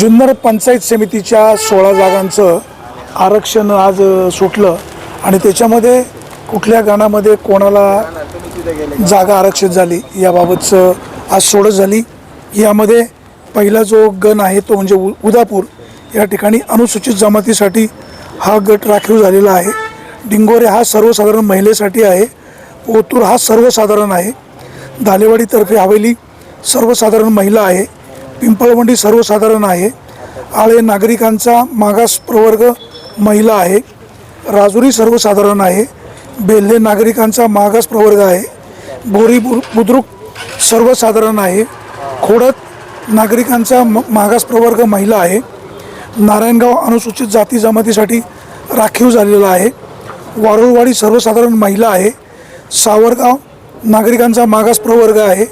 जुन्नर पंचायत समितीच्या सोळा जागांचं आरक्षण आज सुटलं आणि त्याच्यामध्ये कुठल्या गाणामध्ये कोणाला जागा आरक्षित झाली याबाबतचं आज सोडत झाली. यामध्ये पहिला जो गण आहे तो म्हणजे उ उदापूर. या ठिकाणी अनुसूचित जमातीसाठी हा गट राखीव झालेला आहे. डिंगोरे हा सर्वसाधारण महिलेसाठी आहे. ओतूर हा सर्वसाधारण आहे. दालेवाडीतर्फे हवेली सर्वसाधारण महिला आहे. पिंपळवंडी सर्वसाधारण आहे. आळे नागरिकांचा मागास प्रवर्ग महिला आहे. राजुरी सर्वसाधारण आहे. बेल्हे नागरिकांचा मागास प्रवर्ग आहे. बोरी बुद्रुक सर्वसाधारण आहे. खोडत नागरिकांचा म मागास प्रवर्ग महिला आहे. नारायणगाव अनुसूचित जाती जमातीसाठी राखीव झालेला आहे. वारुळवाडी सर्वसाधारण महिला आहे. सावरगाव नागरिकांचा मागास प्रवर्ग आहे.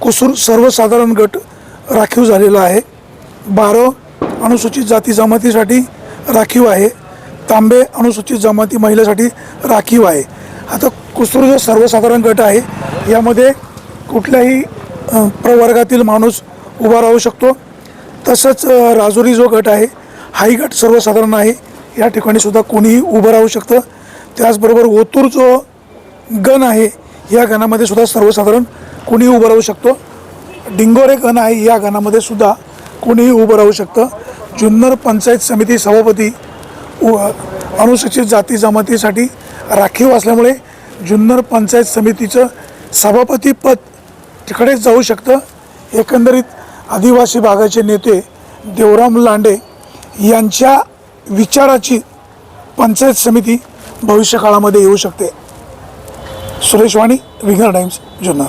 कुसूर सर्वसाधारण गट राखीव झालेला आहे. बारो अनुसूचित जाती जमातीसाठी राखीव आहे. तांबे अनुसूचित जमाती महिलेसाठी राखीव आहे. आता कुसूर जो सर्वसाधारण गट आहे यामध्ये कुठल्याही प्रवर्गातील माणूस उभा राहू शकतो. तसंच राजुरी जो गट आहे हाही गट सर्वसाधारण आहे. या ठिकाणी सुद्धा कोणीही उभं राहू शकतं. त्याचबरोबर ओतूर जो गण आहे या गणामध्ये सुद्धा सर्वसाधारण कोणीही उभं राहू शकतो. डिंगोरे गण आहे या गणामध्ये सुद्धा कोणीही उभं राहू शकतं. जुन्नर पंचायत समिती सभापती उ अनुसूचित जाती जमातीसाठी राखीव असल्यामुळे जुन्नर पंचायत समितीचं सभापतीपद तिकडेच जाऊ शकतं. एकंदरीत आदिवासी भागाचे नेते देवराम लांडे यांच्या विचाराची पंचायत समिती भविष्यकाळामध्ये येऊ शकते. सुरेश वाणी विघ्नर टाइम्स जुन्नर.